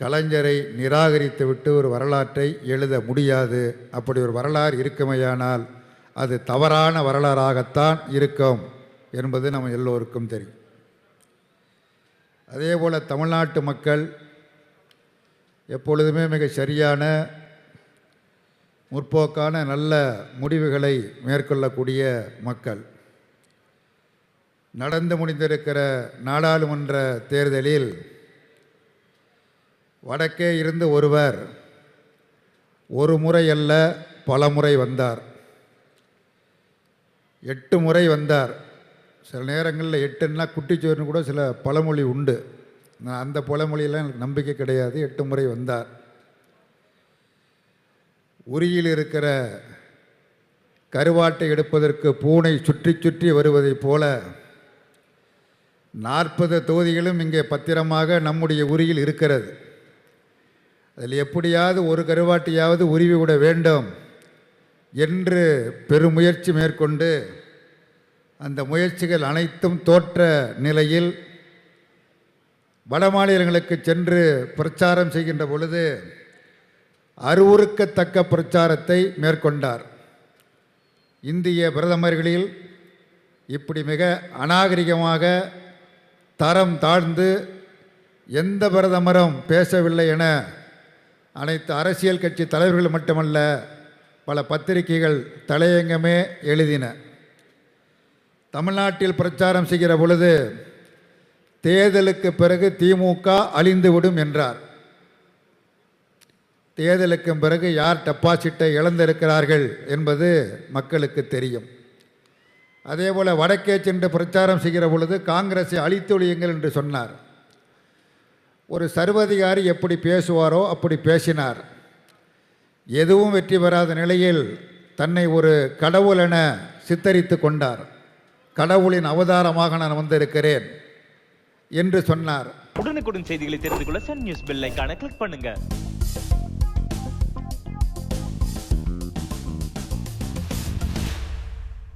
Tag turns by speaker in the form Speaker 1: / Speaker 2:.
Speaker 1: கலைஞரை நிராகரித்துவிட்டு ஒரு வரலாற்றை எழுத முடியாது. அப்படி ஒரு வரலாறு இருக்குமையானால் அது தவறான வரலாறாகத்தான் இருக்கும் என்பது நம்ம எல்லோருக்கும் தெரியும். அதே போல் தமிழ்நாட்டு மக்கள் எப்பொழுதுமே மிக சரியான முற்போக்கான நல்ல முடிவுகளை மேற்கொள்ளக்கூடிய மக்கள். நடந்து முடிந்திருக்கிற நாடாளுமன்ற தேர்தலில் வடக்கே இருந்து ஒருவர் ஒரு முறை அல்ல பல முறை வந்தார். எட்டு முறை வந்தார். சில நேரங்களில் எட்டுன்னா குட்டிச்சோறுன்னு கூட சில பழமொழி உண்டு. நான் அந்த பழமொழியெல்லாம் எனக்கு நம்பிக்கை கிடையாது. எட்டு முறை வந்தார். உரியில் இருக்கிற கருவாட்டை எடுப்பதற்கு பூனை சுற்றி சுற்றி வருவதைப் போல நாற்பது தொகுதிகளும் இங்கே பத்திரமாக நம்முடைய உரியில் இருக்கிறது. அதில் எப்படியாவது ஒரு கருவாட்டியாவது உருவி விட வேண்டும் என்று பெருமுயற்சி மேற்கொண்டு அந்த முயற்சிகள் அனைத்தும் தோற்ற நிலையில் வட மாநிலங்களுக்கு சென்று பிரச்சாரம் செய்கின்ற பொழுது அருவுறுக்கத்தக்க பிரச்சாரத்தை மேற்கொண்டார். இந்திய பிரதமர்களில் இப்படி மிக அநாகரிகமாக தரம் தாழ்ந்து எந்த பிரதமரும் பேசவில்லை என அனைத்து அரசியல் கட்சி தலைவர்கள் மட்டுமல்ல பல பத்திரிகைகள் தலையங்கமே எழுதின. தமிழ்நாட்டில் பிரச்சாரம் செய்கிற பொழுது தேர்தலுக்கு பிறகு திமுக அழிந்துவிடும் என்றார். தேர்தலுக்கு பிறகு யார் டெபாசிட்டை இழந்திருக்கிறார்கள் என்பது மக்களுக்கு தெரியும். அதேபோல் வடக்கே சென்று பிரச்சாரம் செய்கிற பொழுது காங்கிரஸை அழித்தொழியுங்கள் என்று சொன்னார். ஒரு சர்வதிகாரி எப்படி பேசுவாரோ அப்படி பேசினார். எதுவும் வெற்றி பெறாத நிலையில் தன்னை ஒரு கடவுள் என சித்தரித்து கொண்டார். கடவுளின் அவதாரமாக நான் வந்திருக்கிறேன் என்று சொன்னார்.
Speaker 2: உடனுக்குடன் செய்திகளை தெரிந்து கொள்ள சன் நியூஸ் பெல் ஐகானை கிளிக் பண்ணுங்கள்